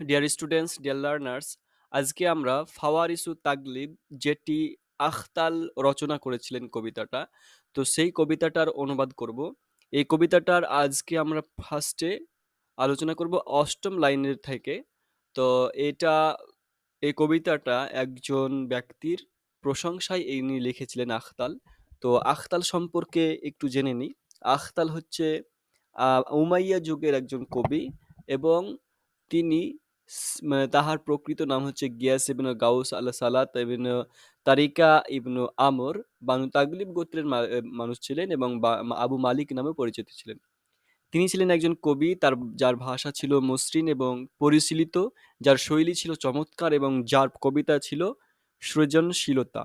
Dear students, dear learners, আজকে আমরা ফাওয়ারিসু তাগলিব যেটি আখতাল রচনা করেছিলেন কবিতাটা। তো সেই কবিতাটার অনুবাদ করব। এই কবিতাটার আজকে আমরা ফার্স্টে আলোচনা করব অষ্টম লাইনের থেকে। তো এটা এই কবিতাটা একজন ব্যক্তির প্রশংসায় এই নিয়ে লিখেছিলেন আখতাল। তো আখতাল সম্পর্কে একটু জেনে নিই। আখতাল হচ্ছে উমাইয়া যুগের একজন কবি এবং তিনি মানে তাহার প্রকৃত নাম হচ্ছে গিয়াস ইবনে গাউস আল সালাত ইবনে Tariqa ibnu Amr Banu Taghlib গোত্রের মানুষ ছিলেন এবং আবু মালিক নামেও পরিচিত ছিলেন। তিনি ছিলেন একজন কবি তার যার ভাষা ছিল মসৃণ এবং পরিশীলিত, যার শৈলী ছিল চমৎকার এবং যার কবিতা ছিল সৃজনশীলতা।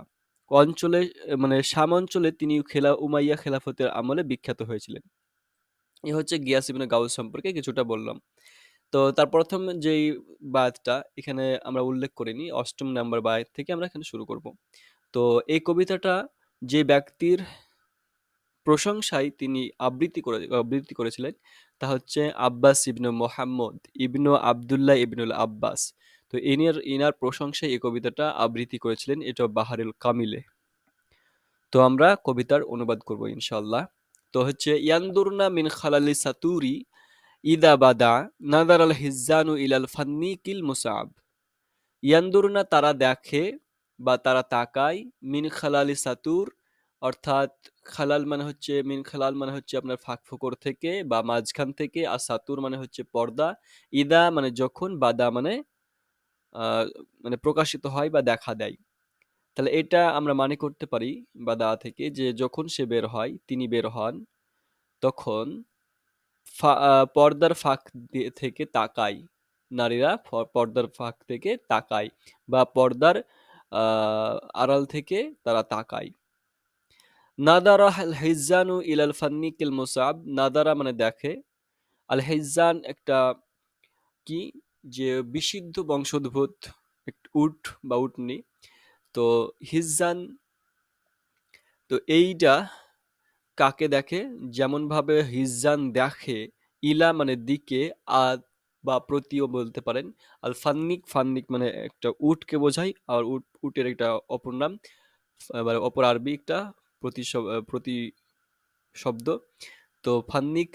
অঞ্চলে মানে শাম অঞ্চলে তিনি খেলা উমাইয়া খেলাফতের আমলে বিখ্যাত হয়েছিলেন। এ হচ্ছে গিয়াস ইবনে গাউস সম্পর্কে কিছুটা বললাম। তো তার প্রথম যেই বায়াতটা এখানে আমরা উল্লেখ করে নিই, অষ্টম নাম্বার বায়াত থেকে আমরা এখানে শুরু করব। তো এই কবিতাটা যে ব্যক্তির প্রশংসায় তিনি আবৃত্তি করে আবৃত্তি করেছিলেন তা হচ্ছে আব্বাস ইবনু মোহাম্মদ ইবনু আবদুল্লাহ ইবনুল আব্বাস। তো ইনার ইনার প্রশংসায় এই কবিতাটা আবৃত্তি করেছিলেন এটা বাহারুল কামিলে। তো আমরা কবিতার অনুবাদ করব ইনশাআল্লাহ। তো হচ্ছে ইয়ানদুরনা মিন খালালি সাতুরি ইদা বাদা নাদার আল হিজানু ইলাল ফান্নিকিল মুসাব। ইয়ান্দুরনা তারা দেখে বা তারা তাকায়, মিন খালালি সাতুর। অর্থাৎ খালাল মানে হচ্ছে, মিন খালাল মানে হচ্ছে আপনার ফাঁক ফোকর থেকে বা মাঝখান থেকে আর সাতুর মানে হচ্ছে পর্দা। ইদা মানে যখন, বাদা মানে মানে প্রকাশিত হয় বা দেখা দেয়। তাহলে এটা আমরা মানে করতে পারি বাদা থেকে যে যখন সে বের হয়, তিনি বের হন, তখন পর্দার ফাঁক থেকে তাকায় নারীরা পর্দার ফাঁক থেকে তাকায় বা পর্দার আড়াল থেকে তারা তাকায় নাদারা আল হিজানু ইলাল ফান্নিকিল মুসাব। নাদারা মানে দেখে। আল হিজান একটা কি? যে বিশুদ্ধ বংশোদ্ভূত উট বা উটনি। তো হিজান তো এইটা কাকে দেখে? যেমনভাবে হিজান দেখে, ইলা মানে দিকে, আদ বা প্রতিও বলতে পারেন। আল ফান্নিক ফান্নিক মানে একটা উটকে বোঝায়, আর উট, উটের একটা অপর নাম মানে অপর আরবি একটা প্রতি প্রতি শব্দ তো ফান্নিক,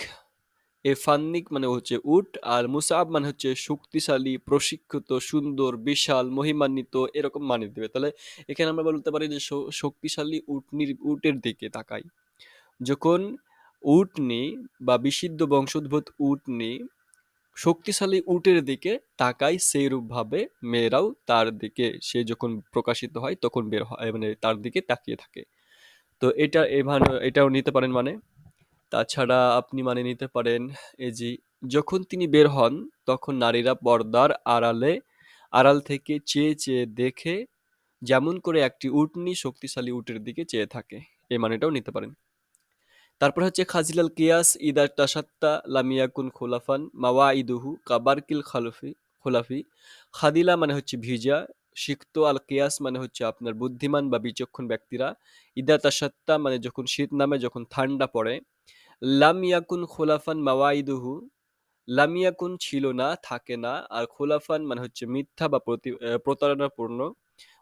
এ ফান্নিক মানে হচ্ছে উট, আর মুসাব মানে হচ্ছে শক্তিশালী, প্রশিক্ষিত, সুন্দর, বিশাল, মহিমান্বিত, এরকম মানে দেবে। তাহলে এখানে আমরা বলতে পারি যে শক্তিশালী উটনির উটের দিকে তাকাই। যখন উটনি বা বিশুদ্ধ বংশোদ্ভূত উটনি শক্তিশালী উটের দিকে তাকায়, সেইরূপভাবে মেয়েরাও তার দিকে, সে যখন প্রকাশিত হয় তখন বের হয় মানে তার দিকে তাকিয়ে থাকে। তো এটা এভাবে এটাও নিতে পারেন মানে। তাছাড়া আপনি মানে নিতে পারেন এই যে, যখন তিনি বের হন তখন নারীরা পর্দার আড়ালে, আড়াল থেকে চেয়ে চেয়ে দেখে, যেমন করে একটি উটনি শক্তিশালী উটের দিকে চেয়ে থাকে। এই মানেটাও নিতে পারেন। তারপর হচ্ছে খাজিলাল কিয়াস, ইদার তাসাত্তা লামিয়াকুন খোলাফান মাওয়া ইদুহু কাবারকিল খালফি, খোলাফি। খাদিলা মানে হচ্ছে ভিজা সিক্ত আল কিয়াস মানে হচ্ছে আপনার বুদ্ধিমান বা বিচক্ষণ ব্যক্তিরা। ইদা তাসাত্তা মানে যখন শীত নামে, যখন ঠান্ডা পড়ে। লামিয়াকুন খোলাফান মাওয়াইদুহু লামিয়াকুন ছিল না, থাকে না। আর খোলাফান মানে হচ্ছে মিথ্যা বা প্রতি প্রতারণাপূর্ণ।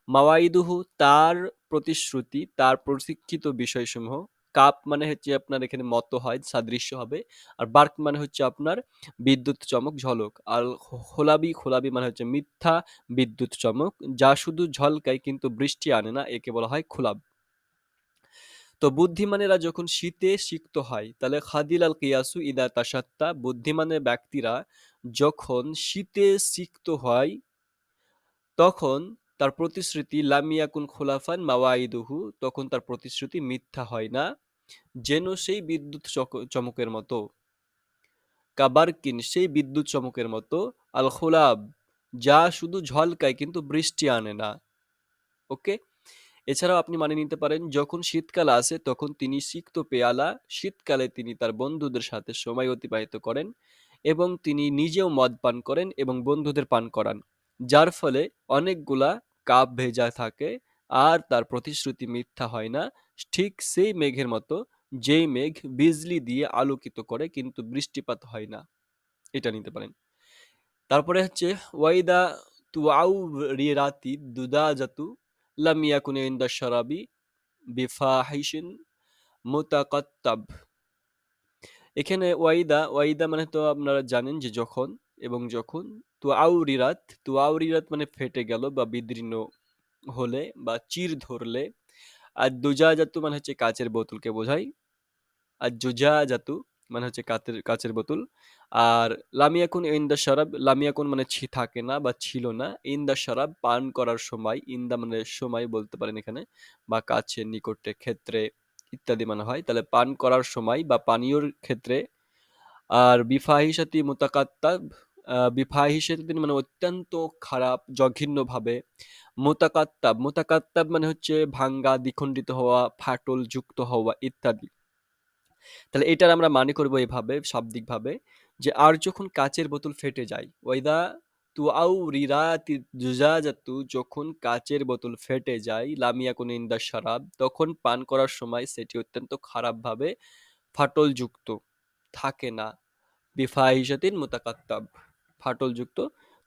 মাওয়াইদুহু তার প্রতিশ্রুতি, তার প্রশিক্ষিত বিষয়সমূহ। কাপ মানে হচ্ছে আপনার এখানে মত হয়, সাদৃশ্য হবে। আর বার্ক মানে হচ্ছে আপনার বিদ্যুৎ চমক, ঝলক। আর খোলাবি খোলাবি মানে হচ্ছে মিথ্যা বিদ্যুৎ চমক, যা শুধু ঝলকায় কিন্তু বৃষ্টি আনে না, একে বলা হয় খোলাব। তো বুদ্ধিমানেরা যখন শীতে সিক্ত হয়, তাহলে খাদিল আল কিয়াসু ইদা তাসাত্তা বুদ্ধিমানের ব্যক্তিরা যখন শীতে সিক্ত হয়, তখন তার প্রতিশ্রুতি লামিয়াকুন খোলাফান মাওয়াইদুহু তখন তার প্রতিশ্রুতি মিথ্যা হয় না। যেন সেই বিদ্যুৎ চমকের মতো। কাবারকিন সেই বিদ্যুৎ চমকের মতো। আল খোলাব যা শুধু ঝলকায় কিন্তু বৃষ্টি আনে না। ওকে? এছাড়াও আপনি মানে নিতে পারেন, যখন শীতকাল আসে, তখন তিনি সিক্ত পেয়ালা, শীতকালে তিনি তার বন্ধুদের সাথে সময় অতিবাহিত করেন এবং তিনি নিজেও মদ পান করেন এবং বন্ধুদের পান করান, যার ফলে অনেকগুলা কাপ ভেজা থাকে আর তার প্রতিশ্রুতি মিথ্যা হয় না। ঠিক সেই মেঘের মতো, যেই মেঘ বিজলি দিয়ে আলোকিত করে কিন্তু বৃষ্টিপাত হয় না। এটা নিতে পারেন। তারপরে হচ্ছে, ওয়াইদা তুআউ রিরাতি দুদাজাতু লাম ইয়াকুন ইনদা শারাবি বিফাহিশিন মুতাকাত্তাব। এখানে ওয়াইদা ওয়াইদা মানে তো আপনারা জানেন যে যখন এবং যখন, তুআউরিরাত তুআউরিরাত মানে ফেটে গেল বা বিদীর্ণ হলে বা চির ধরলে, আর দুজাজাতু মানে হচ্ছে কাচের বোতলকে বোঝায়, আর জুজাজাতু মানে হচ্ছে কাচের কাচের বোতল, আর লামিয়াকুন ইন্দা শরাব, লামিয়াকুন মানে ছি, থাকে না বা ছিল না, ইন্দা শরাব পান করার সময়, ইন্দা মানে সময় বলতে পারেন এখানে, বা কাছে নিকটে ক্ষেত্রে ইত্যাদি মানে হয়, তাহলে পান করার সময় বা পানীয়র ক্ষেত্রে, আর বিফাহিসাতি মোতাকাত্তাব বিফাহিসাতি মানে অত্যন্ত খারাপ, জঘন্যভাবে মোতাকাত্তাব মোতাকাত্তাব মানে হচ্ছে ভাঙ্গা, দ্বিখণ্ডিত হওয়া, ফাটল যুক্ত হওয়া ইত্যাদি। তাহলে এটার আমরা মানে করব এভাবে, শাব্দিকভাবে যে আর যখন কাচের বোতল ফেটে যায়, ওয়াইদা তু আউ রিরাতি জুজাজাতু যখন কাচের বোতল ফেটে যায় লামিয়া কোন ইন্দা শারাব, তখন পান করার সময় সেটি অত্যন্ত খারাপভাবে ফাটলযুক্ত, থাকে না। বিফাহিসাতিন মোতাকাত্তাব। ফাটলযুক্ত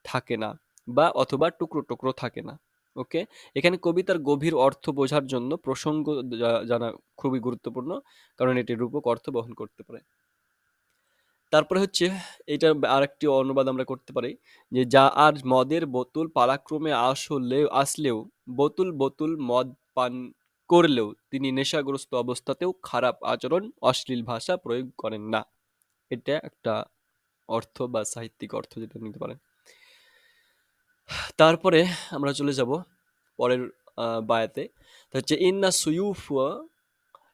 থাকে না বা অথবা টুকরো টুকরো থাকে না ওকে এখানে কবিতার গভীর অর্থ বোঝার জন্য প্রসঙ্গ জানা খুবই গুরুত্বপূর্ণ, কারণ এটি রূপক অর্থ বহন করতে পারে। তারপরে হচ্ছে এটার আরেকটি অনুবাদ আমরা করতে পারি, যে যা আর মদের বোতল পালাক্রমে আসলে, আসলেও, বোতল বোতল মদ পান করলেও তিনি নেশাগ্রস্ত অবস্থাতেও খারাপ আচরণ, অশ্লীল ভাষা প্রয়োগ করেন না। এটা একটা অর্থ বা সাহিত্যিক অর্থ যেটা নিতে পারেন। তারপরে আমরা চলে যাব পরের বায়াতে। হচ্ছে, ইন্না সুয়ুফা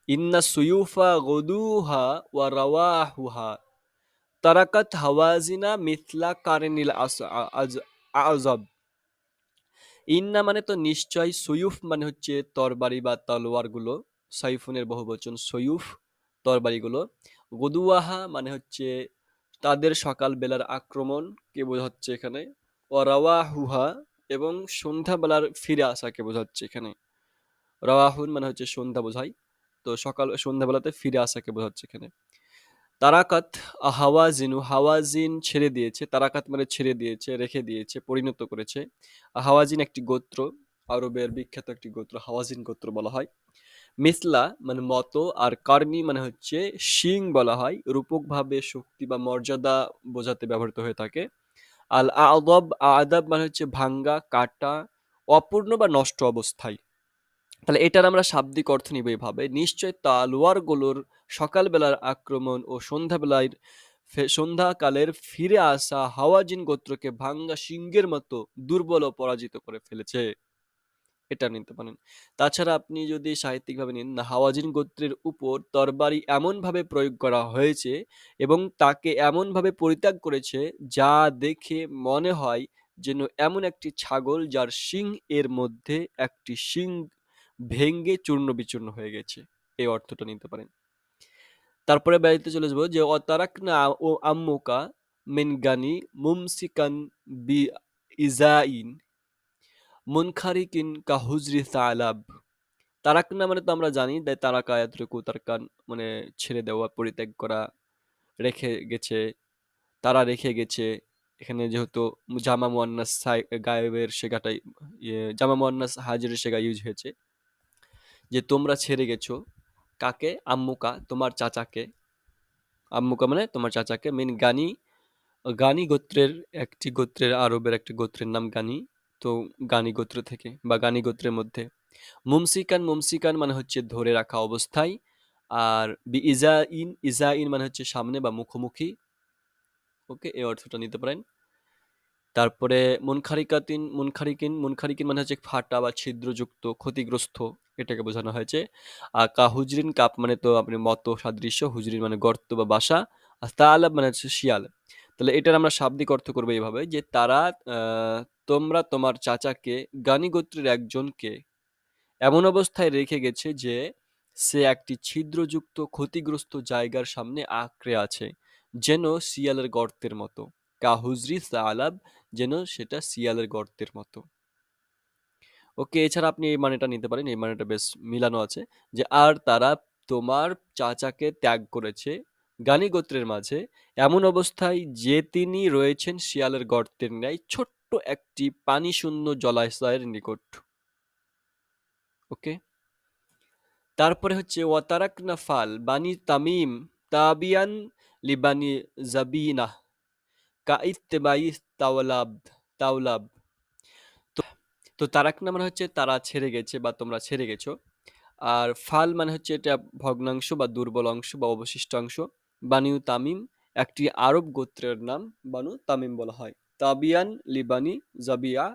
ইন্না সুয়ুফা গদুহা ওয়া রাওয়াহুহা তারাকাত হাওয়াজিনা মিথলা কারেনিল আজব ইন্না মানে তো নিশ্চয় সুয়ুফ মানে হচ্ছে তরবারি বা তলোয়ারগুলো, সাইফুনের বহুবচন সয়ুফ তরবারিগুলো। গদুয়াহা মানে হচ্ছে তাদের সকালবেলার আক্রমণ কে বোঝাচ্ছে এখানে? ওয়ারাওয়াহুহা এবং সন্ধ্যাবেলার ফিরে আসাকে বোঝাচ্ছে এখানে? রাওয়াহুন মানে হচ্ছে সন্ধ্যা বোঝায়। তো সকাল, সন্ধ্যাবেলাতে ফিরে আসাকে বোঝাচ্ছে এখানে? তারাকাত হাওয়াজিনু হাওয়াজিন ছেড়ে দিয়েছে। তারাকাত মানে ছেড়ে দিয়েছে, রেখে দিয়েছে, পরিণত করেছে। হাওয়াজিন একটি গোত্র, আরবের বিখ্যাত একটি গোত্র, হাওয়াজিন গোত্র বলা হয়। মিসলা মানে মতো, আর কার্নি মানে হচ্ছে শিং বলা হয়, রূপকভাবে শক্তি বা মর্যাদা বোঝাতে ব্যবহৃত হয়ে থাকে। আল আদব, আদাব মানে হচ্ছে ভাঙ্গা, কাটা, অপূর্ণ বা নষ্ট অবস্থায়। তাহলে এটার আমরা শাব্দিক অর্থ নিব এভাবে। নিশ্চয় তালোয়ারগুলোর সকালবেলার আক্রমণ ও সন্ধ্যাবেলায় সন্ধ্যাকালের ফিরে আসা হাওয়াজিন গোত্রকে ভাঙ্গা সিংহের মতো দুর্বল ও পরাজিত করে ফেলেছে। এটা নিতে পারেন। তাছাড়া আপনি যদি সাহিত্যিকভাবে নিন না হাওয়াজিন গোত্রের উপর তরবারি এমনভাবে প্রয়োগ করা হয়েছে এবং তাকে এমনভাবে পরিত্যাগ করেছে যা দেখে মনে হয় যেন এমন একটি ছাগল যার শিং এর মধ্যে একটি শিং ভেঙ্গে চূর্ণ বিচূর্ণ হয়ে গেছে। এই অর্থটা নিতে পারেন। তারপরে বেড়াইতে চলে যাব যে, অতারাকনা ও আম্মুকা মিনগানি মুমসিকান বি ইজাইন মুনখারিকিন কা হুজরি সালাব। তারাকনা মানে তো আমরা জানি যে তারাকা এতটুকু তারকান মানে ছেড়ে দেওয়া পরিত্যাগ করা রেখে গেছে তারা রেখে গেছে। এখানে যেহেতু জামা মুয়ান্নাস গায়েবের শেখাটাই ইয়ে, জামা মুয়ান্নাস হাজিরের শেখা ইউজ হয়েছে। যে তোমরা ছেড়ে গেছো কাকে? আম্মুকা তোমার চাচাকে। আম্মুকা মানে তোমার চাচাকে মিন গানি গানি গোত্রের একটি গোত্রের আরবের একটি গোত্রের নাম গানি। তো গানি গোত্র থেকে বা গানি গোত্রের মধ্যে। মুমসিকান মুমসিকান মানে হচ্ছে ধরে রাখা অবস্থায়। আর বি ইজা ইন ইজা ইন মানে হচ্ছে সামনে বা মুখোমুখি। ওকে, এই অর্থটা নিতে পারেন। তারপরে মুনখারিকাতিন, মুনখারিকিন মুনখারিকিন মানে হচ্ছে ফাটা বা ছিদ্রযুক্ত, ক্ষতিগ্রস্ত, এটাকে বোঝানো হয়েছে। আর কা হুজরিন, কাপ মানে তো আপনি মত, সাদৃশ্য, হুজরিন মানে গর্ত বা বাসা। আর তালাব মানে হচ্ছে শিয়াল। তাহলে এটার আমরা শাব্দিক অর্থ করব এইভাবে যে তারা তোমরা তোমার চাচাকে, গানি গোত্রের একজনকে এমন অবস্থায় রেখে গেছে যে সে একটি ছিদ্রযুক্ত ক্ষতিগ্রস্ত জায়গার সামনে আঁকড়ে আছে, যেন শিয়ালের গর্তের মতো। কাহুজরি সালাব যেন সেটা শিয়ালের গর্তের মতো। ওকে, এছাড়া আপনি এই মানেটা নিতে পারেন, এই মানেটা বেশ মিলানো আছে যে, আর তারা তোমার চাচাকে ত্যাগ করেছে গানি গোত্রের মাঝে এমন অবস্থায় যে তিনি রয়েছেন শিয়ালের গর্তের ন্যায়, ছোট্ট একটি পানিশূন্য জলাশয়ের নিকট। ওকে? তারপরে হচ্ছে ওয়াতারাকনা ফাল বানি তামিম তাবিয়ান লিবানি জাবিনা কা তাওলাব তাওলাব। তো তো তারাকনা মানে হচ্ছে তারা ছেড়ে গেছে বা তোমরা ছেড়ে গেছো। আর ফাল মানে হচ্ছে এটা ভগ্নাংশ বা দুর্বল অংশ বা অবশিষ্ট অংশ। বানিউ তামিম, একটি আরব গোত্রের নাম বানু তামিম বলা হয়। তাবিয়ান লিবানি জাবিয়া,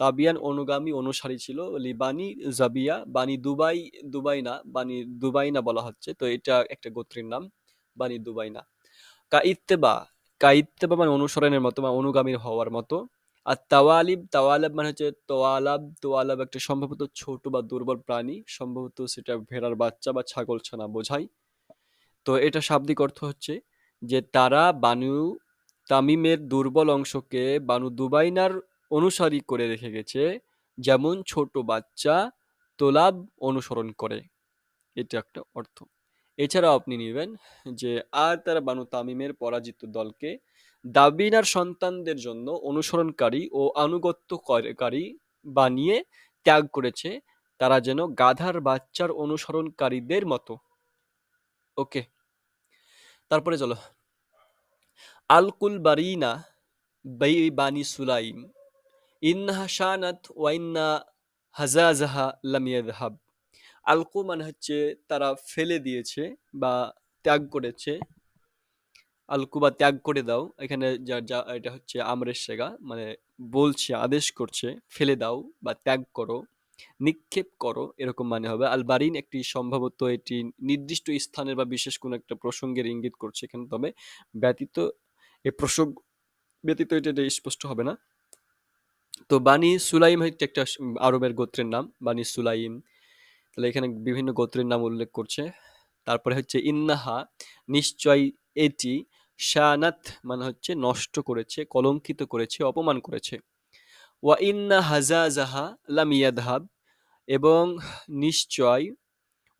তাবিয়ান অনুগামী অনুসারী ছিল লিবানি জাবিয়া, বানি দুবাই, দুবাইনা, বানি দুবাইনা বলা হচ্ছে। তো এটা একটা গোত্রের নাম, বানি দুবাইনা। কা ইত্তেবা কা মানে অনুসরণের মতো বা অনুগামী হওয়ার মতো। আর তাওয়ালিব, তাওয়ালাব মানে হচ্ছে তোয়ালাব তোয়ালাব একটা সম্ভবত ছোট বা দুর্বল প্রাণী। সম্ভবত সেটা ভেড়ার বাচ্চা বা ছাগল ছানা বোঝায়। তো এটা শাব্দিক অর্থ হচ্ছে যে তারা বানু তামিমের দুর্বল অংশকে বানু দুবাইনার অনুসারী করে রেখে গেছে, যেমন ছোট বাচ্চা তোলাব অনুসরণ করে। এটা একটা অর্থ। এছাড়াও আপনি নেবেন যে, আর তারা বানু তামিমের পরাজিত দলকে দাবিনার সন্তানদের জন্য অনুসরণকারী ও আনুগত্যকারী বানিয়ে ত্যাগ করেছে। তারা যেন গাধার বাচ্চার অনুসরণকারীদের মতো। ওকে। তারপরে চলো। আলকুল বারিনা বাই বানি সুলাইম। ইন্নাহা শানাত ওয়াইন্না হাজাজাহা লামিয়াদহাব আলকু মানে হচ্ছে তারা ফেলে দিয়েছে বা ত্যাগ করেছে। আলকু বা ত্যাগ করে দাও। এখানে যা যা, এটা হচ্ছে আমরের শেগা মানে বলছে, আদেশ করছে, ফেলে দাও বা ত্যাগ করো। নিক্ষেপ করো, এরকম মানে হবে। আল বারিন একটি সম্ভবত এটি নির্দিষ্ট স্থানের বা বিশেষ কোনো একটা প্রসঙ্গের ইঙ্গিত করছে এখানে। তবে ব্যতীত এই প্রসঙ্গ ব্যতীত এটা এটা স্পষ্ট হবে না। তো বানি সুলাইম হচ্ছে একটা আরবের গোত্রের নাম, বানি সুলাইম। তাহলে এখানে বিভিন্ন গোত্রের নাম উল্লেখ করছে। তারপরে হচ্ছে ইন্নাহা, নিশ্চয় এটি শানাত মানে হচ্ছে নষ্ট করেছে, কলঙ্কিত করেছে, অপমান করেছে। ওয়া ইন্না হাজা জাহা লামিয়াদহাব এবং নিশ্চয়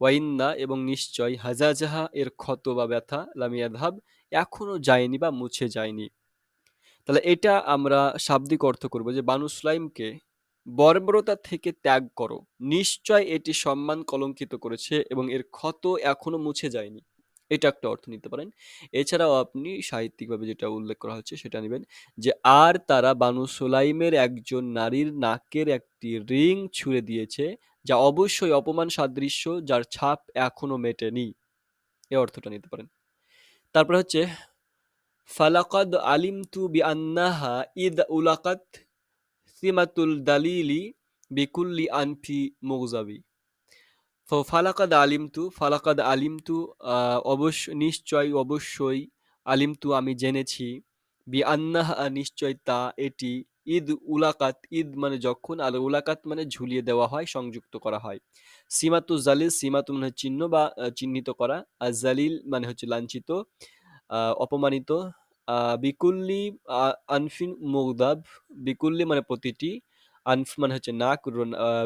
ওয়াইন্না এবং নিশ্চয় হাজা জাহা এর ক্ষত বা ব্যথা লামিয়াদহাব এখনও যায়নি বা মুছে যায়নি। তাহলে এটা আমরা শাব্দিক অর্থ করব যে বানু সুলাইমকে বর্বরতা থেকে ত্যাগ করো। নিশ্চয় এটি সম্মান কলঙ্কিত করেছে এবং এর ক্ষত এখনও মুছে যায়নি। এটা একটা অর্থ নিতে পারেন। এছাড়াও আপনি সাহিত্যিকভাবে যেটা উল্লেখ করা হচ্ছে সেটা নেবেন যে, আর তারা বানু সুলাইমের একজন নারীর নাকের একটি রিং ছুঁড়ে দিয়েছে, যা অবশ্যই অপমান সাদৃশ্য যার ছাপ এখনও মেটেনি। এ অর্থটা নিতে পারেন। তারপর হচ্ছে, ফালাকাদ আলিমতু বিআন্নাহা ইদ উলাকাত সিমাতুল দালিলি বিকুল্লি আনফি মুগজাবি। তো ফালাকাদ আলিমতু, ফালাকাদ আলিম আলিমতু অবশ্য, নিশ্চয় অবশ্যই আলিম আলিমতু আমি জেনেছি। বি আন্নাহা নিশ্চয় তা, এটি ঈদ উলাকাত, ঈদ মানে যখন, আর উলাকাত মানে ঝুলিয়ে দেওয়া হয়, সংযুক্ত করা হয়। সীমাতু জালিল, সীমাতু মানে চিহ্ন বা চিহ্নিত করা। আর জালিল মানে হচ্ছে লাঞ্ছিত অপমানিত। বিকুল্লি আনফিন মুগদাব, বিকুল্লি মানে প্রতিটি আনফ মানে হচ্ছে নাক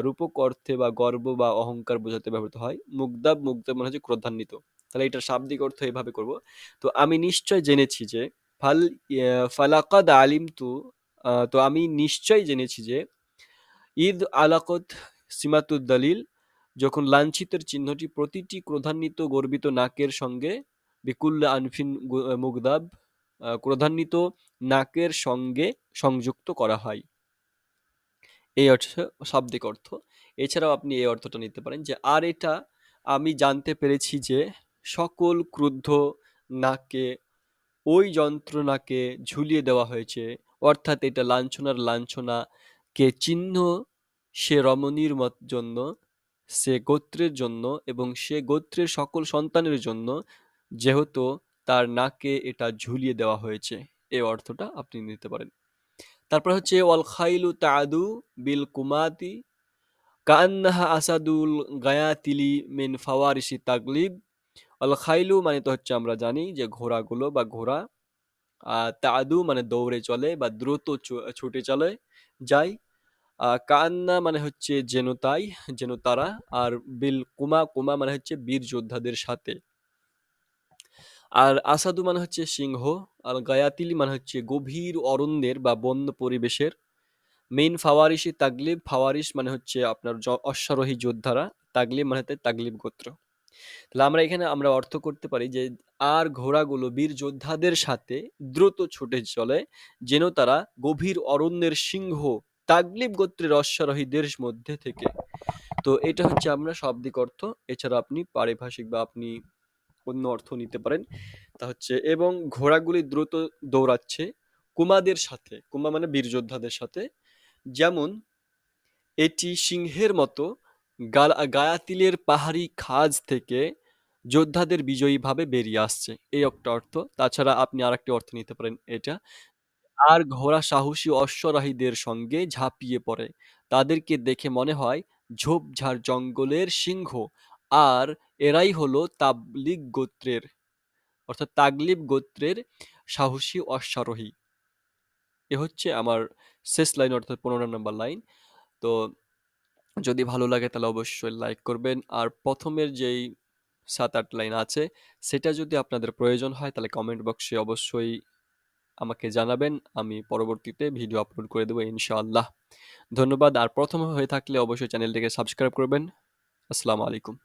রূপক অর্থে বা গর্ব বা অহংকার বোঝাতে ব্যবহৃত হয়। মুগদাব মুগদাব মানে হচ্ছে ক্রোধান্বিত। তাহলে এটার শাব্দিক অর্থ এভাবে করব। তো আমি নিশ্চয় জেনেছি যে, ফাল ফালাকাদ আলিম তু তো আমি নিশ্চয় জেনেছি যে ঈদ আলাকত সিমাতুদ দালিল, যখন লাঞ্ছিতের চিহ্নটি প্রতিটি ক্রোধান্বিত গর্বিত নাকের সঙ্গে, বিকুল্লা আনফিন মুগদাব ক্রোধান্বিত নাকের সঙ্গে সংযুক্ত করা হয়। এই হচ্ছে শাব্দিক অর্থ। এছাড়াও আপনি এই অর্থটা নিতে পারেন যে, আর এটা আমি জানতে পেরেছি যে, সকল ক্রুদ্ধ নাকে ওই যন্ত্রণাকে ঝুলিয়ে দেওয়া হয়েছে। অর্থাৎ এটা লাঞ্ছনার লাঞ্ছনাকে চিহ্ন সে রমণীর মত জন্য, সে গোত্রের জন্য এবং সে গোত্রের সকল সন্তানের জন্য যেহেতু তার নাকে এটা ঝুলিয়ে দেওয়া হয়েছে। এই অর্থটা আপনি নিতে পারেন। তারপর হচ্ছে, ওয়াল খাইলু তাদু বিল কুমাতি কান্নাহা আসাদুল গায়াতিলি মিন ফাওয়ারিসি তাগলিব। অল খাইলু মানে তো হচ্ছে আমরা জানি যে ঘোড়াগুলো বা ঘোড়া তাদু মানে দৌড়ে চলে বা দ্রুত ছুটে চলে যায় কান্না মানে হচ্ছে, যেন তাই, যেন তারা। আর বিল কুমা কুমা মানে হচ্ছে, বীর যোদ্ধাদের সাথে। আর আসাদু মানে হচ্ছে সিংহ, আর গায়াতিলি মানে হচ্ছে গভীর অরণ্যের বা বন্য পরিবেশের। মেইন ফাওয়ারিশি তাগলিব, ফাওয়ারিশ মানে হচ্ছে আপনার অশ্বারোহী যোদ্ধারা, তাগলিব মানে হচ্ছে তাগলিব গোত্র। তাহলে আমরা এখানে, আমরা অর্থ করতে পারি যে আর ঘোড়াগুলো বীর যোদ্ধাদের সাথে দ্রুত ছুটে চলে, যেন তারা গভীর অরণ্যের সিংহ, তাগলিব গোত্রের অশ্বারোহীদের মধ্যে থেকে। তো এটা হচ্ছে আমরা শাব্দিক অর্থ। এছাড়া আপনি পারিভাষিক বা আপনি অন্য অর্থ নিতে পারেন। তা হচ্ছে, এবং ঘোড়াগুলি দ্রুত দৌড়াচ্ছে কুমাদের সাথে, কুমা মানে বীর যোদ্ধাদের সাথে। যেমন, এটি সিংহের মতো গায়াতিলের পাহাড়ি খাজ থেকে যোদ্ধাদের বিজয়ীভাবে বেরিয়ে আসছে। এই একটা অর্থ। তাছাড়া আপনি আরেকটি অর্থ নিতে পারেন, এটা। আর ঘোড়া সাহসী অশ্বরাহীদের সঙ্গে ঝাঁপিয়ে পড়ে। তাদেরকে দেখে মনে হয় ঝোপঝাড় জঙ্গলের সিংহ আর এরাই হলো তাবলিগ গোত্রের, অর্থাৎ তাগলিব গোত্রের সাহসী অশ্বারোহী। এ হচ্ছে আমার শেষ লাইন, অর্থাৎ পনেরো নম্বর লাইন। তো যদি ভালো লাগে তাহলে অবশ্যই লাইক করবেন। আর প্রথমের যেই সাত, আট লাইন আছে, সেটা যদি আপনাদের প্রয়োজন হয় তাহলে কমেন্ট বক্সে অবশ্যই আমাকে জানাবেন। আমি পরবর্তীতে ভিডিও আপলোড করে দেবো ইনশাআল্লাহ। ধন্যবাদ। আর প্রথম হয়ে থাকলে অবশ্যই চ্যানেলটিকে সাবস্ক্রাইব করবেন। আসসালামু আলাইকুম।